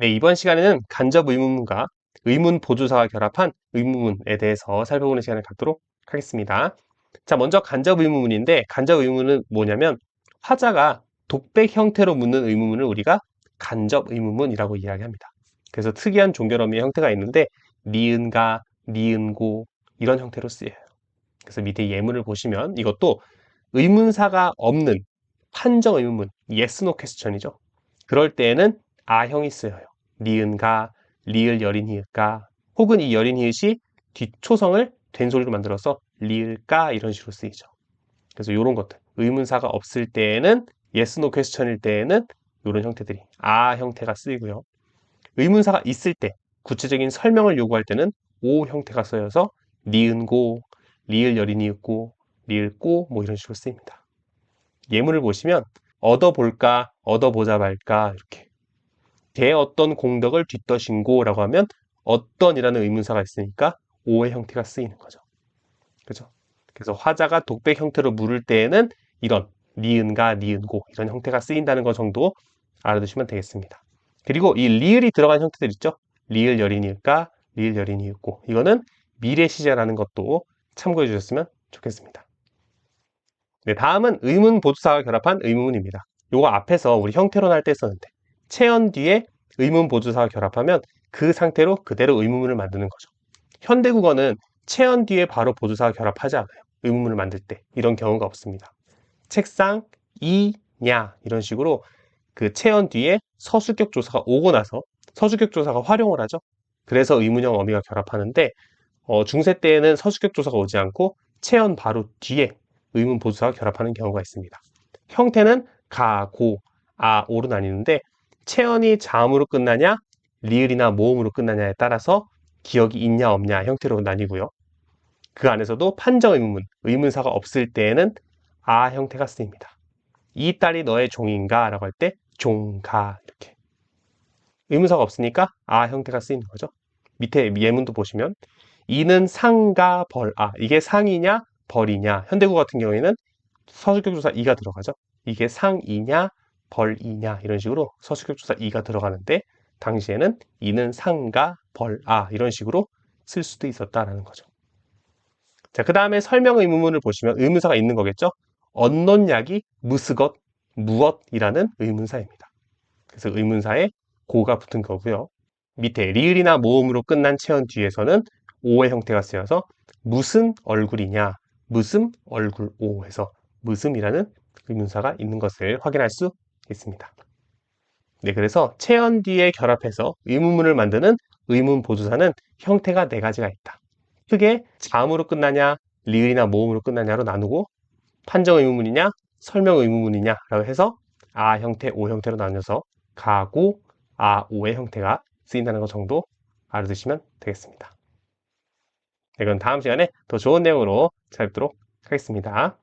네, 이번 시간에는 간접 의문문과 의문 보조사가 결합한 의문문에 대해서 살펴보는 시간을 갖도록 하겠습니다. 자, 먼저 간접 의문문인데 간접 의문문은 뭐냐면 화자가 독백 형태로 묻는 의문문을 우리가 간접 의문문이라고 이야기합니다. 그래서 특이한 종결어미의 형태가 있는데 니은가, 니은고 이런 형태로 쓰여요. 그래서 밑에 예문을 보시면 이것도 의문사가 없는 판정 의문문, yes, no question이죠. 그럴 때에는 아형이 쓰여요. 니은가, 리을 여린 히읗가, 혹은 이 여린 히읗이 뒷초성을 된소리로 만들어서 리을까 이런 식으로 쓰이죠. 그래서 이런 것들, 의문사가 없을 때에는 yes, no question일 때에는 이런 형태들이 아 형태가 쓰이고요. 의문사가 있을 때 구체적인 설명을 요구할 때는 오 형태가 쓰여서 니은고, 리을 여린 히읗고, 리을고 뭐 이런 식으로 쓰입니다. 예문을 보시면 얻어볼까, 얻어보자 말까 이렇게 대 어떤 공덕을 뒷떠신고라고 하면 어떤이라는 의문사가 있으니까 오의 형태가 쓰이는 거죠. 그죠? 그래서 화자가 독백 형태로 물을 때에는 이런 니은가 니은고 이런 형태가 쓰인다는 것 정도 알아두시면 되겠습니다. 그리고 이 리을이 들어간 형태들 있죠? 리을 여린이을까 리을 여린이을고 이거는 미래 시제라는 것도 참고해 주셨으면 좋겠습니다. 네, 다음은 의문 보조사가 결합한 의문문입니다. 요거 앞에서 우리 형태론 할 때 썼는데 체언 뒤에 의문 보조사가 결합하면 그 상태로 그대로 의문문을 만드는 거죠. 현대 국어는 체언 뒤에 바로 보조사가 결합하지 않아요. 의문문을 만들 때 이런 경우가 없습니다. 책상, 이, 냐 이런 식으로 그 체언 뒤에 서술격 조사가 오고 나서 서술격 조사가 활용을 하죠. 그래서 의문형 어미가 결합하는데 어, 중세 때에는 서술격 조사가 오지 않고 체언 바로 뒤에 의문 보조사가 결합하는 경우가 있습니다. 형태는 가, 고, 아, 오로 나뉘는데 체언이 자음으로 끝나냐, 리을이나 모음으로 끝나냐에 따라서 기억이 있냐 없냐 형태로 나뉘고요. 그 안에서도 판정 의문, 의문사가 없을 때에는 아 형태가 쓰입니다. 이 딸이 너의 종인가? 라고 할 때 종가 이렇게 의문사가 없으니까 아 형태가 쓰이는 거죠. 밑에 예문도 보시면 이는 상가 벌, 아 이게 상이냐 벌이냐 현대국 같은 경우에는 서술격 조사 이가 들어가죠. 이게 상이냐 벌이냐 이런 식으로 서술격 조사 이가 들어가는데 당시에는 이는 상가 벌, 아 이런 식으로 쓸 수도 있었다라는 거죠. 자, 그 다음에 설명 의문문을 보시면 의문사가 있는 거겠죠? 언론 약이 무스것, 무엇이라는 의문사입니다. 그래서 의문사에 고가 붙은 거고요. 밑에 리을이나 모음으로 끝난 체언 뒤에서는 오의 형태가 쓰여서 무슨 얼굴이냐, 무슨 얼굴 오 해서 무슨이라는 의문사가 있는 것을 확인할 수 있습니다. 네, 그래서 체언 뒤에 결합해서 의문문을 만드는 의문 보조사는 형태가 네 가지가 있다. 크게 자음으로 끝나냐, 리을이나 모음으로 끝나냐로 나누고 판정 의문문이냐, 설명 의문문이냐라고 해서 아 형태, 오 형태로 나뉘어서 가고, 아, 오의 형태가 쓰인다는 것 정도 알아두시면 되겠습니다. 네, 그럼 다음 시간에 더 좋은 내용으로 찾아뵙도록 하겠습니다.